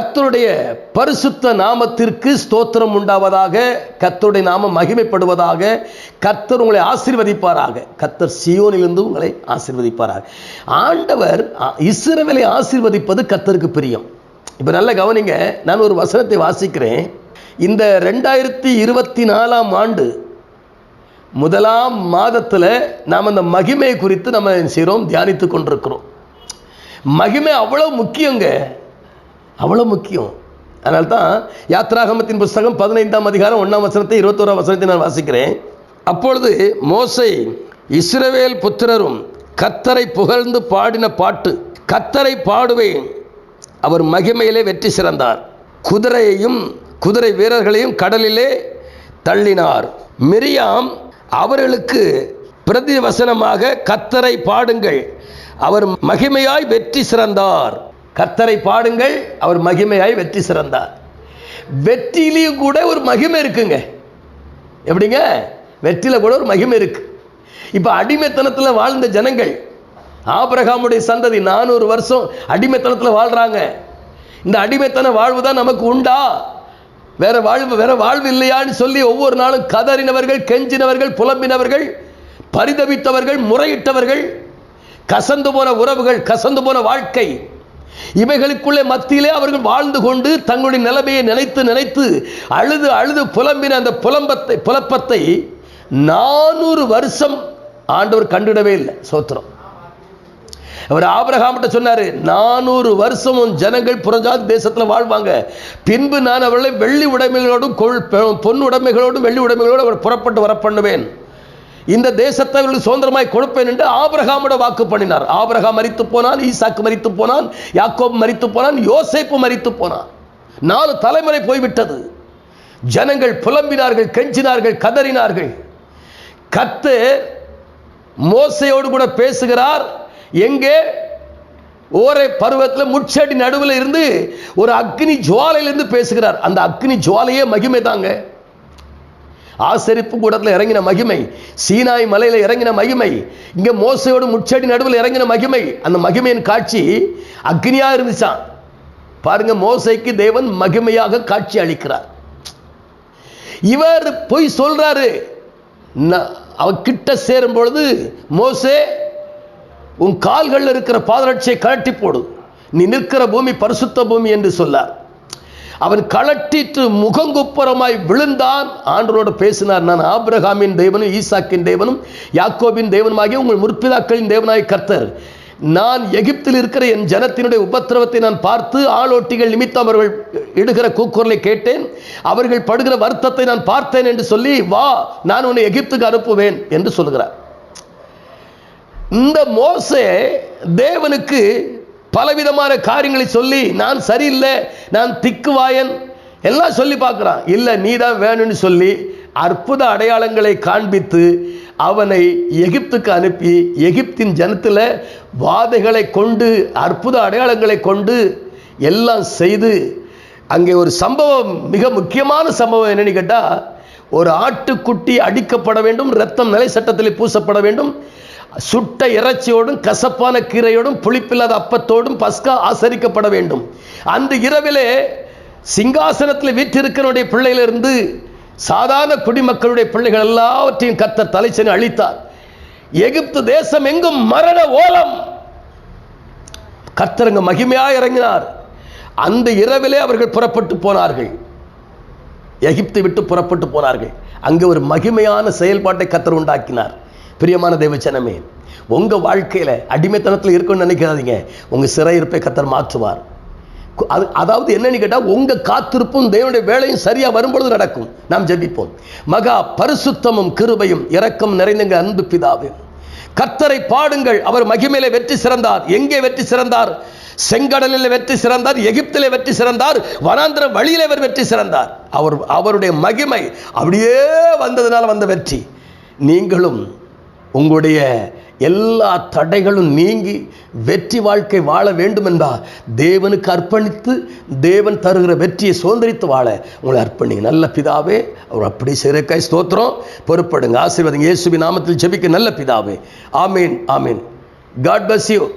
கத்தருடைய பரிசுத்த நாமத்திற்கு ஸ்தோத்திரம் உண்டாவதாக கத்தருடைய நாமம் மகிமைப்படுவதாக கர்த்தர் உங்களை ஆசீர்வதிப்பாராக. கத்தர் சியோனிலிருந்து உங்களை ஆசீர்வதிப்பாராக. ஆண்டவர் இஸ்ரவேலை ஆசீர்வதிப்பது கத்தருக்கு பிரியம். இப்போ நல்ல கவனிங்க நான் ஒரு வசனத்தை வாசிக்கிறேன். இந்த ரெண்டாயிரத்தி இருபத்தி நாலாம் ஆண்டு முதலாம் மாதத்தில் நாம் அந்த மகிமை குறித்து நம்ம செய்கிறோம் தியானித்து கொண்டிருக்கிறோம். மகிமை அவ்வளோ முக்கியங்க. அவ்வளோ முக்கியம். அதனால தான் யாத்ராகமத்தின் புஸ்தகம் பதினைந்தாம் அதிகாரம் ஒன்றாம் வசனத்தை இருபத்தோராம் வசனத்தை நான் வாசிக்கிறேன். அப்பொழுது மோசை இஸ்ரவேல் புத்திரரும் கத்தரை புகழ்ந்து பாடின பாட்டு கத்தரை பாடுவேன். அவர் மகிமையிலே வெற்றி சிறந்தார். குதிரையையும் குதிரை வீரர்களையும் கடலிலே தள்ளினார். மிரியாம் அவர்களுக்கு பிரதிவசனமாக கத்தரை பாடுங்கள். அவர் மகிமையாய் வெற்றி சிறந்தார். கத்தரை பாடுங்கள் அவர் மகிமையாய் வெற்றி சிறந்தார். வெற்றிலையும் கூட ஒரு மகிமை இருக்குங்க. எப்படிங்க? வெற்றியில் கூட ஒரு மகிமை இருக்கு. இப்போ அடிமைத்தனத்தில் வாழ்ந்த ஜனங்கள் ஆபிரகாமுடைய சந்ததி நானூறு வருஷம் அடிமைத்தனத்தில் வாழ்கிறாங்க இந்த அடிமைத்தன வாழ்வு தான் நமக்கு உண்டா? வேற வாழ்வு வேற வாழ்வு இல்லையான்னு சொல்லி ஒவ்வொரு நாளும் கதறினவர்கள் கெஞ்சினவர்கள் புலம்பினவர்கள் பரிதவித்தவர்கள் முறையிட்டவர்கள் கசந்து போன உறவுகள் கசந்து போன வாழ்க்கை இவைகளுக்குள்ளே மத்தியிலே அவர்கள் வாழ்ந்து கொண்டு தங்களுடைய நிலைமையை நினைத்து நினைத்து அழுது அழுது புலம்பின அந்த புலம்பத்தை புலப்பத்தை நானூறு வருஷம் ஆண்டவர் கண்டிடவே இல்லை. சோத்திரம். அவர் ஆபரகாமிட்ட சொன்னாரு நானூறு வருஷமும் ஜனங்கள் புறஜாதி தேசத்தில் வாழ்வாங்க. பின்பு நான் அவர்களை வெள்ளி உடைமைகளோடும் கொள் பொன் உடைமைகளோடும் வெள்ளி உடைமைகளோடு அவர் புறப்பட்டு வர பண்ணுவேன் இந்த தேசத்தை அவர்களுக்கு சுதந்திரமாய் கொடுப்பேன் என்று ஆபிரகாமோட வாக்கு பண்ணினார். ஆபிரகாம் மறித்து போனான் ஈசாக்கு மறித்து போனான் யாக்கோப் மறித்து போனான் யோசேப்பு மறித்து போனான். நாலு தலைமுறை போய்விட்டது. ஜனங்கள் புலம்பினார்கள் கெஞ்சினார்கள் கதறினார்கள். கத்து மோசையோடு கூட பேசுகிறார். எங்கே? ஓரை பருவத்தில் முச்சடி நடுவில் இருந்து ஒரு அக்னி ஜுவாலையிலிருந்து பேசுகிறார். அந்த அக்னி ஜுவாலையே மகிமை தாங்க ஆசரிப்பு கூடத்தில் இறங்கின மகிமை. சீனாய் மலையில் இறங்கின மகிமை. இங்கே மோசையோடு முச்சடி நடுவில் இறங்கின மகிமை. அந்த மகிமையின் காட்சி அக்னியாக இருந்துச்சான் பாருங்க மோசைக்கு தேவன் மகிமையாக காட்சி அளிக்கிறார். இவர் போய் சொல்றாரு. அவகிட்ட அவ கிட்ட சேரும் பொழுது மோசே உன் கால்களில் இருக்கிற பாதரட்சியை கழட்டி போடு. நீ நிற்கிற பூமி பரிசுத்த பூமி என்று சொல்லார். அவன் கழட்டிட்டு முகங்குப்புறமாய் விழுந்தான். ஆண்டரோடு பேசினார் நான் ஆப்ரஹாமின் தேவனும் ஈசாக்கின் தேவனும் யாக்கோபின் தேவனுமாகிய உங்கள் முற்பிதாக்களின் தேவனாய் கர்த்தர். நான் எகிப்தில் இருக்கிற என் ஜனத்தினுடைய உபத்திரவத்தை நான் பார்த்து ஆளோட்டிகள் நிமித்தம் அவர்கள் இடுகிற கூக்குரலை கேட்டேன். அவர்கள் படுகிற வருத்தத்தை நான் பார்த்தேன் என்று சொல்லி வா நான் உன்னை எகிப்துக்கு அனுப்புவேன் என்று சொல்கிறார் இந்த மோசே தேவனுக்கு பலவிதமான காரியங்களை சொல்லி நான் சரியில்லை நான் திக்குவாயன். எல்லாம் சொல்லி பார்க்குறான். இல்லை நீ தான் வேணும்னு சொல்லி அற்புத அடையாளங்களை காண்பித்து அவனை எகிப்துக்கு அனுப்பி எகிப்தின் ஜனத்தில் வாதைகளை கொண்டு அற்புத அடையாளங்களை கொண்டு எல்லாம் செய்து அங்கே ஒரு சம்பவம் மிக முக்கியமான சம்பவம் என்னன்னு கேட்டால் ஒரு ஆட்டுக்குட்டி அடிக்கப்பட வேண்டும் ரத்தம் நிலை சட்டத்தில் பூசப்பட வேண்டும் சுட்ட இறைச்சியோடும் கசப்பான கீரையோடும் புளிப்பில்லாத அப்பத்தோடும் பஸ்கா ஆசரிக்கப்பட வேண்டும். அந்த இரவிலே சிங்காசனத்தில் வீற்றிருக்கிறனுடைய பிள்ளையிலிருந்து சாதாரண குடிமக்களுடைய பிள்ளைகள் எல்லாவற்றையும் கத்த தலைச்சனை அழித்தார். எகிப்து தேசம் எங்கும் மரண ஓலம். கர்த்தருங்க மகிமையாக இறங்கினார். அந்த இரவிலே அவர்கள் புறப்பட்டு போனார்கள். எகிப்தை விட்டு புறப்பட்டு போனார்கள். அங்கே ஒரு மகிமையான செயல்பாட்டை கத்தர் உண்டாக்கினார். பிரியமான தேவச்சனமே உங்க வாழ்க்கையில அடிமைத்தனத்தில் இருக்குன்னு நினைக்காதீங்க. உங்க சிறையிருப்பை கத்தர் மாற்றுவார். அது அதாவது என்னன்னு கேட்டால் உங்க காத்திருப்பும் தேவனுடைய வேலையும் சரியா வரும்பொழுது நடக்கும். நாம் ஜெபிப்போம். மகா பரிசுத்தமும் கிருபையும் இரக்கம் நிறைந்தங்க அன்பு பிதாவே. கத்தரை பாடுங்கள். அவர் மகிமையிலே வெற்றி சிறந்தார். எங்கே வெற்றி சிறந்தார்? செங்கடலில் வெற்றி சிறந்தார். எகிப்திலே வெற்றி சிறந்தார். வனாந்திர வழியில அவர் வெற்றி சிறந்தார். அவர் அவருடைய மகிமை அப்படியே வந்ததுனால வந்த வெற்றி. நீங்களும் உங்களுடைய எல்லா தடைகளும் நீங்கி வெற்றி வாழ்க்கை வாழ வேண்டும் என்றால் தேவனுக்கு அர்ப்பணித்து தேவன் தருகிற வெற்றியை சுதந்திரித்து வாழ. உங்களை அர்ப்பணிங்க. நல்ல பிதாவே அவர் அப்படி சிறக்காய் ஸ்தோத்திரம். பொறுப்படுங்க. ஆசீர்வாதம் இயேசுவின் நாமத்தில் ஜெபிக்க நல்ல பிதாவே. ஆமீன் ஆமீன். God bus you